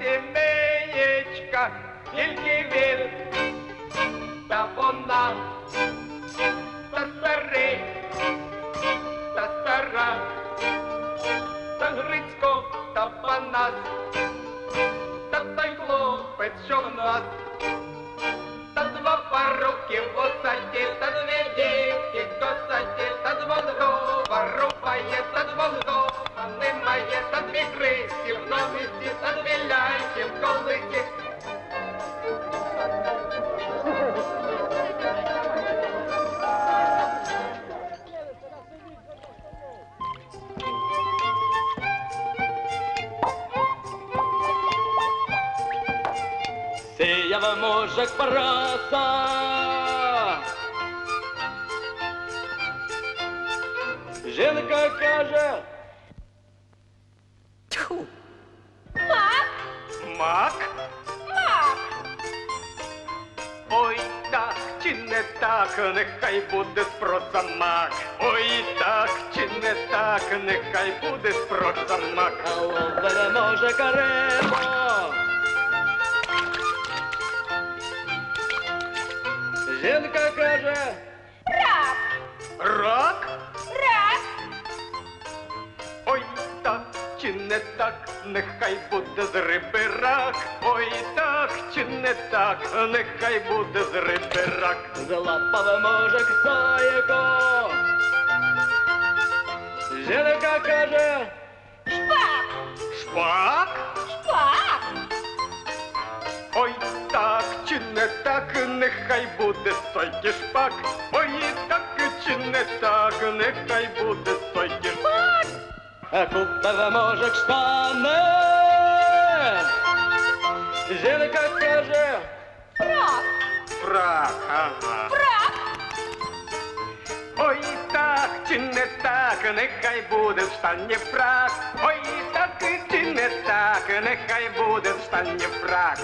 Сімеєчка, тільки він та вона, та старий, та стара, та Грицько, та Панас, та той хлопець, що в нас, Сіяв мужик праса. Жінка каже, Тьху, Мак, мак, мак, ой так чи не так, нехай буде спроса мак. Ой так чи не так, нехай буде спроса мак. а може каремо. Жінка каже, рак, Рак, рак, ой так чи не так, нехай буде з риби рак. Ой так чи не так, нехай буде з риби рак. злапав мужик сойко. Жінка каже, шпак, Шпак, шпак, чи не так, нехай буде сойки шпак. Ой так чи не так, нехай буде сойки шпак. а купив мужик штани. Жінка каже, фрак, Фрак, ага. фрак, Ой так чи не так, нехай буде в штані фрак. Ой так чи не так, нехай буде в штані фрак.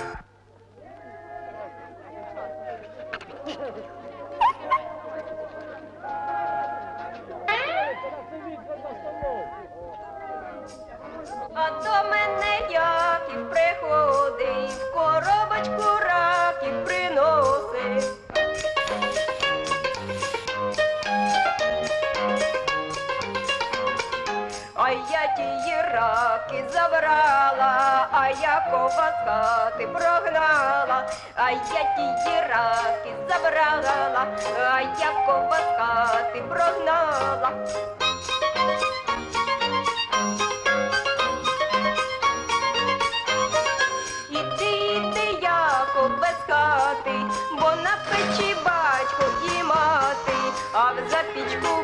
Забрала, а я кова з хати прогнала, а я тії раки забрала, а я кова з хати прогнала. Іди, іди, яко без бо на печі батько і мати, а в запічку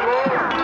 Gol!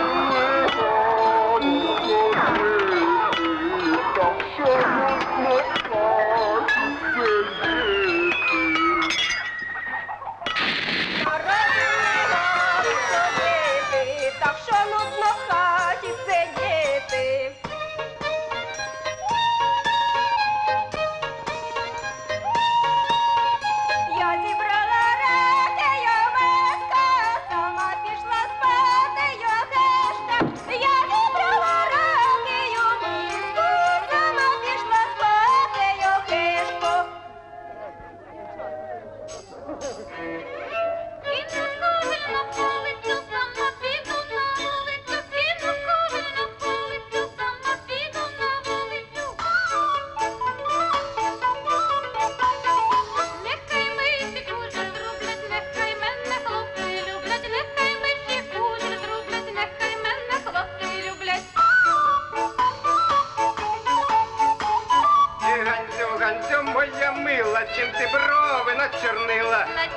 На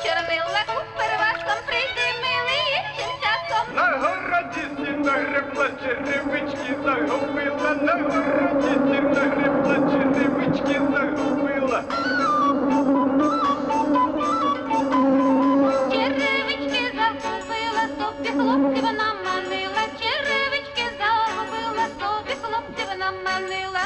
чорнилах у переважком прийти милий часом. На городі сіно гребла, черевички загубила, на городі сіно гребла, черевички загубила. Черевички загубила, собі хлопці вона манила, черевички загубила, собі хлопці вона манила.